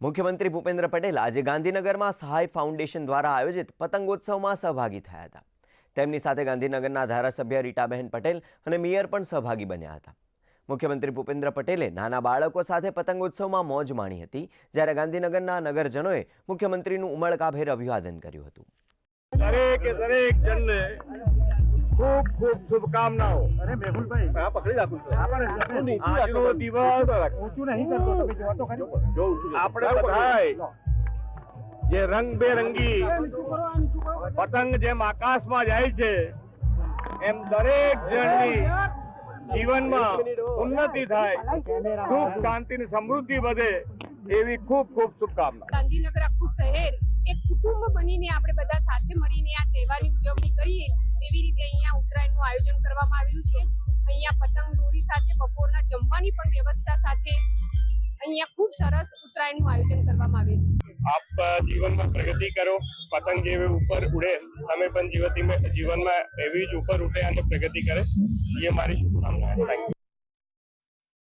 મુખ્યમંત્રી ભૂપેન્દ્ર પટેલ આજે ગાંધીનગરમાં સહાય ફાઉન્ડેશન દ્વારા આયોજિત પતંગોત્સવમાં સહભાગી થયા હતા. તેમની સાથે ગાંધીનગરના ધારાસભ્ય રીટાબહેન પટેલ અને મેયર પણ સહભાગી બન્યા હતા. મુખ્યમંત્રી ભૂપેન્દ્ર પટેલે નાના બાળકો સાથે પતંગોત્સવમાં મોજ માણી હતી, જ્યારે ગાંધીનગરના નગરજનોએ મુખ્યમંત્રીનું ઉમળકાભેર અભિવાદન કર્યું હતું. દરેક દરેક જણને ખૂબ ખૂબ શુભકામનાઓ. અરે મેહુલભાઈ હા પકડી રાખું છું. આ આજનો દિવસ ઊંચું નહીં કરતો તમે જોવા તો ખરી આપણે બધાય જે રંગબેરંગી પતંગ જેમ આકાશમાં જાય છે એમ દરેક જણની જીવનમાં ઉન્નતિ થાય. સુખ શાંતિ ની સમૃદ્ધિ વધે એવી ખૂબ ખૂબ શુભકામના. ગાંધીનગર આખું શહેર એક કુટુંબ બનીને આપણે બધા સાથે આયોજન કરવામાં આવેલું છે. અહીંયા પતંગ દોરી સાથે બપોરના જમવાની પણ વ્યવસ્થા સાથે અહીંયા ખૂબ સરસ ઉત્તરાયણનું આયોજન કરવામાં આવેલું છે. આપ જીવનમાં પ્રગતિ કરો, પતંગ જેવી ઉપર ઉડે, તમે પણ જીવન જીવનમાં એવી જ ઉપર ઉડે અને પ્રગતિ કરે. એ મારી શુભકામના થેન્ક યુ